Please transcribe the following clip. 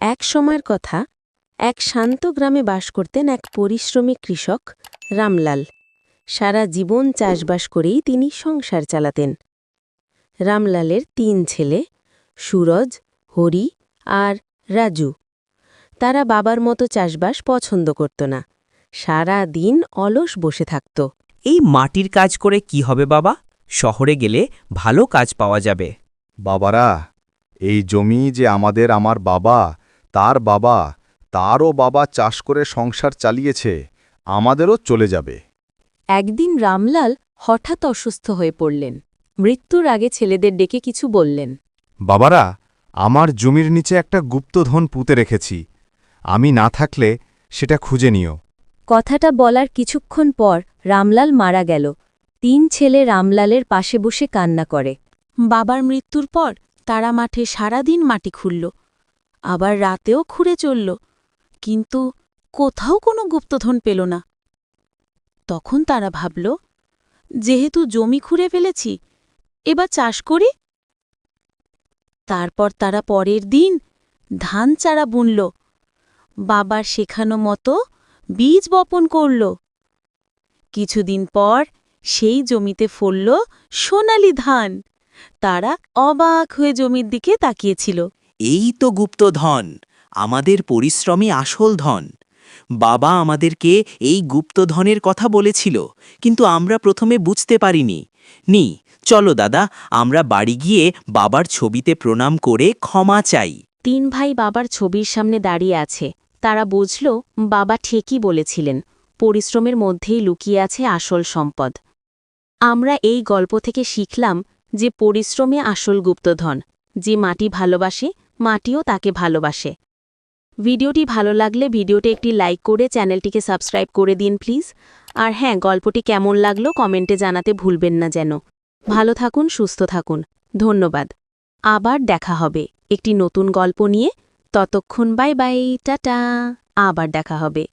এক সময়ের কথা এক শান্ত গ্রামে বাস করতেন এক পরিশ্রমী কৃষক রামলাল। সারা জীবন চাষবাস করেই তিনি সংসার চালাতেন। রামলালের তিন ছেলে সুরজ হরি আর রাজু। তারা বাবার মতো চাষবাস পছন্দ করত না। সারা দিন অলস বসে থাকত। এই মাটির কাজ করে কি হবে বাবা? শহরে গেলে ভালো কাজ পাওয়া যাবে। বাবারা এই জমি যে আমাদের আমার বাবা তার বাবা তারও বাবা চাষ করে সংসার চালিয়েছে আমাদেরও চলে যাবে। একদিন রামলাল হঠাৎ অসুস্থ হয়ে পড়লেন। মৃত্যুর আগে ছেলেদের ডেকে কিছু বললেন। বাবারা আমার জমির নিচে একটা গুপ্তধন পুঁতে রেখেছি। আমি না থাকলে সেটা খুঁজে নিও। কথাটা বলার কিছুক্ষণ পর রামলাল মারা গেল। তিন ছেলে রামলালের পাশে বসে কান্না করে। বাবার মৃত্যুর পর তারা মাঠে সারাদিন মাটি খুঁড়ল আবার রাতেও খুঁড়ে চলল, কিন্তু কোথাও কোনো গুপ্তধন পেল না। তখন তারা ভাবল, যেহেতু জমি খুঁড়ে ফেলেছি, এবার চাষ করি? তারপর তারা পরের দিন ধান চারা বুনল, বাবার শেখানো মতো বীজ বপন করল। কিছুদিন পর সেই জমিতে ফলল সোনালি ধান। তারা অবাক হয়ে জমির দিকে তাকিয়েছিল। এই তো গুপ্তধন আমাদের পরিশ্রমে আসল ধন। বাবা আমাদেরকে এই গুপ্তধনের কথা বলেছিল, কিন্তু আমরা প্রথমে বুঝতে পারিনি। নি, চলো দাদা, আমরা বাড়ি গিয়ে বাবার ছবিতে প্রণাম করে ক্ষমা চাই। তিন ভাই বাবার ছবির সামনে দাঁড়িয়ে আছে। তারা বুঝল, বাবা ঠিকই বলেছিলেন, পরিশ্রমের মধ্যেই লুকিয়ে আছে আসল সম্পদ। আমরা এই গল্প থেকে শিখলাম যে পরিশ্রমে আসল গুপ্তধন যে মাটি ভালোবাসে মাটিও তাকে ভালোবাসে। ভিডিওটি ভালো লাগলে ভিডিওটি একটি লাইক করে চ্যানেলটিকে সাবস্ক্রাইব করে দিন প্লিজ। আর হ্যাঁ গল্পটি কেমন লাগল কমেন্টে জানাতে ভুলবেন না যেন। ভালো থাকুন, সুস্থ থাকুন। ধন্যবাদ। আবার দেখা হবে একটি নতুন গল্প নিয়ে। ততক্ষণ বাই বাই, টাটা। আবার দেখা হবে।